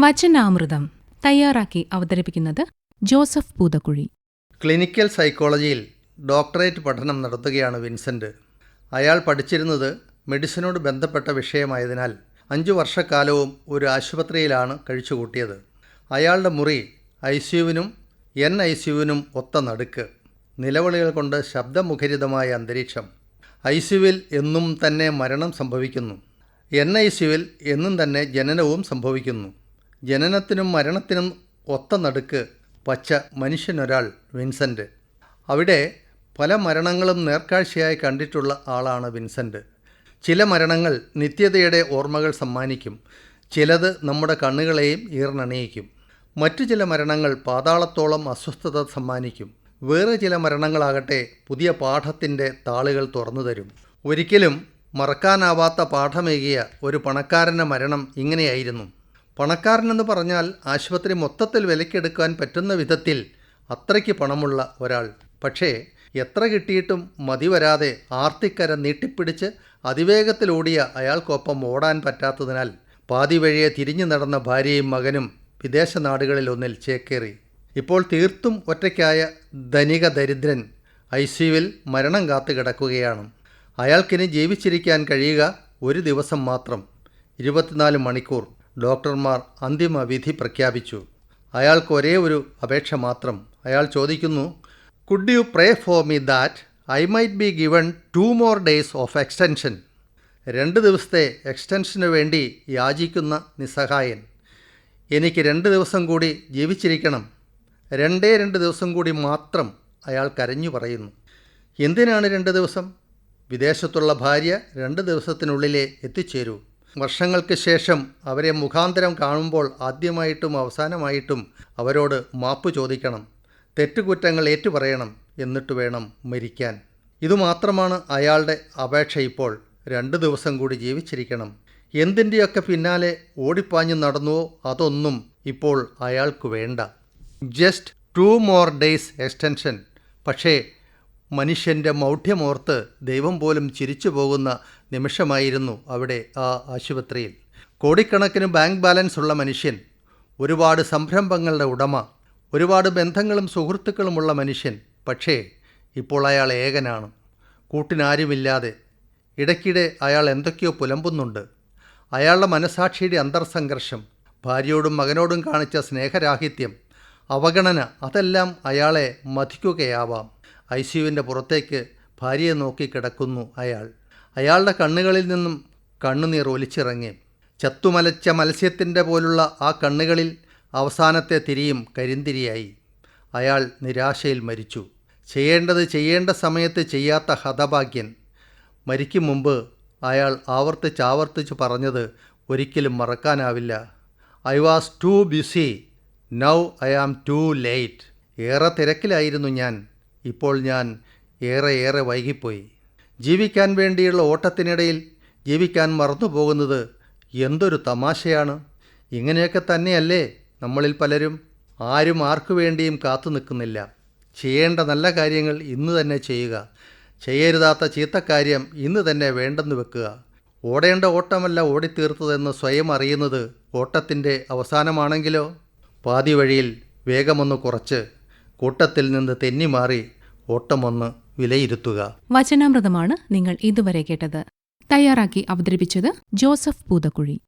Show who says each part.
Speaker 1: വചനാമൃതം തയ്യാറാക്കി അവതരിപ്പിക്കുന്നത് Joseph Poothakuzhi.
Speaker 2: Clinical സൈക്കോളജിയിൽ ഡോക്ടറേറ്റ് പഠനം നടത്തുകയാണ് വിൻസെന്റ്. അയാൾ പഠിച്ചിരുന്നത് മെഡിസിനോട് ബന്ധപ്പെട്ട വിഷയമായതിനാൽ അഞ്ചു വർഷക്കാലവും ഒരു ആശുപത്രിയിലാണ് കഴിച്ചുകൂട്ടിയത്. അയാളുടെ മുറി ഐ സിയുവിനും എൻ ഐ സിയുവിനും ഒത്ത നടുക്ക് നിലവിളികൾ കൊണ്ട് ശബ്ദമുഖരിതമായ അന്തരീക്ഷം. ഐ സിയുവിൽ എന്നും തന്നെ മരണം സംഭവിക്കുന്നു. എൻ ഐ സിയുവിൽ എന്നും തന്നെ ജനനവും സംഭവിക്കുന്നു. ജനനത്തിനും മരണത്തിനും ഒത്ത നടുക്ക് പച്ച മനുഷ്യനൊരാൾ വിൻസെന്റ് അവിടെ പല മരണങ്ങളും നേർക്കാഴ്ചയായി കണ്ടിട്ടുള്ള ആളാണ് വിൻസെന്റ് ചില മരണങ്ങൾ നിത്യതയുടെ ഓർമ്മകൾ സമ്മാനിക്കും. ചിലത് നമ്മുടെ കണ്ണുകളെയും ഈർണണിയിക്കും മറ്റു ചില മരണങ്ങൾ പാതാളത്തോളം അസ്വസ്ഥത സമ്മാനിക്കും. വേറെ ചില മരണങ്ങളാകട്ടെ പുതിയ പാഠത്തിന്റെ താളുകൾ തുറന്നു തരും. ഒരിക്കലും മറക്കാനാവാത്ത പാഠമേകിയ ഒരു പണക്കാരന്റെ മരണം ഇങ്ങനെയായിരുന്നു. പണക്കാരനെന്ന് പറഞ്ഞാൽ ആശുപത്രി മൊത്തത്തിൽ വിലക്കെടുക്കാൻ പറ്റുന്ന വിധത്തിൽ അത്രയ്ക്ക് പണമുള്ള ഒരാൾ. പക്ഷേ എത്ര കിട്ടിയിട്ടും മതി വരാതെ ആർത്തിക്കര നീട്ടിപ്പിടിച്ച് അതിവേഗത്തിലോടിയ അയാൾക്കൊപ്പം ഓടാൻ പറ്റാത്തതിനാൽ പാതി വഴിയെ തിരിഞ്ഞു നടന്ന ഭാര്യയും മകനും വിദേശ നാടുകളിലൊന്നിൽ ചേക്കേറി. ഇപ്പോൾ തീർത്തും ഒറ്റയ്ക്കായ ധനിക ദരിദ്രൻ ഐ സിയുവിൽ മരണം കാത്തു കിടക്കുകയാണ്. അയാൾക്കിനി ജീവിച്ചിരിക്കാൻ കഴിയുക ഒരു ദിവസം മാത്രം ഇരുപത്തിനാല് മണിക്കൂർ. ഡോക്ടർമാർ അന്തിമ വിധി പ്രഖ്യാപിച്ചു. അയാൾക്ക് ഒരേ ഒരു അപേക്ഷ മാത്രം. അയാൾ ചോദിക്കുന്നു could you pray for me that I might be given two more days of extension രണ്ട് ദിവസത്തെ എക്സ്റ്റൻഷന് വേണ്ടി യാചിക്കുന്ന നിസ്സഹായൻ എനിക്ക് രണ്ട് ദിവസം കൂടി ജീവിച്ചിരിക്കണം. രണ്ടേ രണ്ട് ദിവസം കൂടി മാത്രം അയാൾ കരഞ്ഞു പറയുന്നു. എന്തിനാണ് രണ്ട് ദിവസം? വിദേശത്തുള്ള ഭാര്യ രണ്ട് ദിവസത്തിനുള്ളിലേ എത്തിച്ചേരൂ. വർഷങ്ങൾക്ക് ശേഷം അവരെ മുഖാന്തരം കാണുമ്പോൾ ആദ്യമായിട്ടും അവസാനമായിട്ടും അവരോട് മാപ്പ് ചോദിക്കണം തെറ്റുകുറ്റങ്ങൾ ഏറ്റുപറയണം എന്നിട്ട് വേണം മരിക്കാൻ. ഇതുമാത്രമാണ് അയാളുടെ അപേക്ഷ ഇപ്പോൾ രണ്ട് ദിവസം കൂടി ജീവിച്ചിരിക്കണം. എന്തിന്റെയൊക്കെ പിന്നാലെ ഓടിപ്പാഞ്ഞു നടന്നുവോ അതൊന്നും ഇപ്പോൾ അയാൾക്ക് വേണ്ട. Just two more days extension. പക്ഷേ മനുഷ്യന്റെ മൗഢ്യമോർത്ത് ദൈവം പോലും ചിരിച്ചു പോകുന്ന നിമിഷമായിരുന്നു അവിടെ ആ ആശുപത്രിയിൽ. കോടിക്കണക്കിന് ബാങ്ക് ബാലൻസ് ഉള്ള മനുഷ്യൻ ഒരുപാട് സംരംഭങ്ങളുടെ ഉടമ ഒരുപാട് ബന്ധങ്ങളും സുഹൃത്തുക്കളുമുള്ള മനുഷ്യൻ പക്ഷേ ഇപ്പോൾ അയാൾ ഏകനാണ്. കൂട്ടിനാരുമില്ലാതെ ഇടയ്ക്കിടെ അയാൾ എന്തൊക്കെയോ പുലമ്പുന്നുണ്ട്. അയാളുടെ മനസാക്ഷിയുടെ അന്തർസംഘർഷം ഭാര്യയോടും മകനോടും കാണിച്ച സ്നേഹരാഹിത്യം അവഗണന അതെല്ലാം അയാളെ മതിക്കുകയാവാം ഐ സിയുവിന്റെ പുറത്തേക്ക് ഭാര്യയെ നോക്കി കിടക്കുന്നു അയാൾ. അയാളുടെ കണ്ണുകളിൽ നിന്നും കണ്ണുനീർ ഒലിച്ചിറങ്ങി. ചത്തുമലച്ച മത്സ്യത്തിന്റെ പോലുള്ള ആ കണ്ണുകളിൽ അവസാനത്തെ തിരിയും കരിന്തിരിയായി. അയാൾ നിരാശയിൽ മരിച്ചു. ചെയ്യേണ്ടത് ചെയ്യേണ്ട സമയത്ത് ചെയ്യാത്ത ഹതഭാഗ്യൻ. മരിക്കും മുമ്പ് അയാൾ ആവർത്തിച്ച് ആവർത്തിച്ച് പറഞ്ഞത് ഒരിക്കലും മറക്കാനാവില്ല. I was too busy. Now I am too late. ഏറെ തിരക്കിലായിരുന്നു ഞാൻ. ഇപ്പോൾ ഞാൻ ഏറെ ഏറെ വൈകിപ്പോയി. ജീവിക്കാൻ വേണ്ടിയുള്ള ഓട്ടത്തിനിടയിൽ ജീവിക്കാൻ മറന്നു പോകുന്നത് എന്തൊരു തമാശയാണ്. ഇങ്ങനെയൊക്കെ തന്നെയല്ലേ നമ്മളിൽ പലരും ആരും ആർക്കു വേണ്ടിയും കാത്തു നിൽക്കുന്നില്ല. ചെയ്യേണ്ട നല്ല കാര്യങ്ങൾ ഇന്ന് തന്നെ ചെയ്യുക. ചെയ്യരുതാത്ത ചീത്തക്കാര്യം ഇന്ന് തന്നെ വേണ്ടെന്ന് വെക്കുക. ഓടേണ്ട ഓട്ടമല്ല ഓടിത്തീർത്തതെന്ന് സ്വയം അറിയുന്നത് ഓട്ടത്തിന്റെ അവസാനമാണെങ്കിലോ? പാതി വഴിയിൽ വേഗമൊന്ന് കുറച്ച് കൂട്ടത്തിൽ നിന്ന് തെന്നിമാറി ഓട്ടമൊന്ന് വിലയിരുത്തുക.
Speaker 1: വചനാമൃതമാണ് നിങ്ങൾ ഇതുവരെ കേട്ടത്. തയ്യാറാക്കി അവതരിപ്പിച്ചത് ജോസഫ് പൂതക്കുഴി.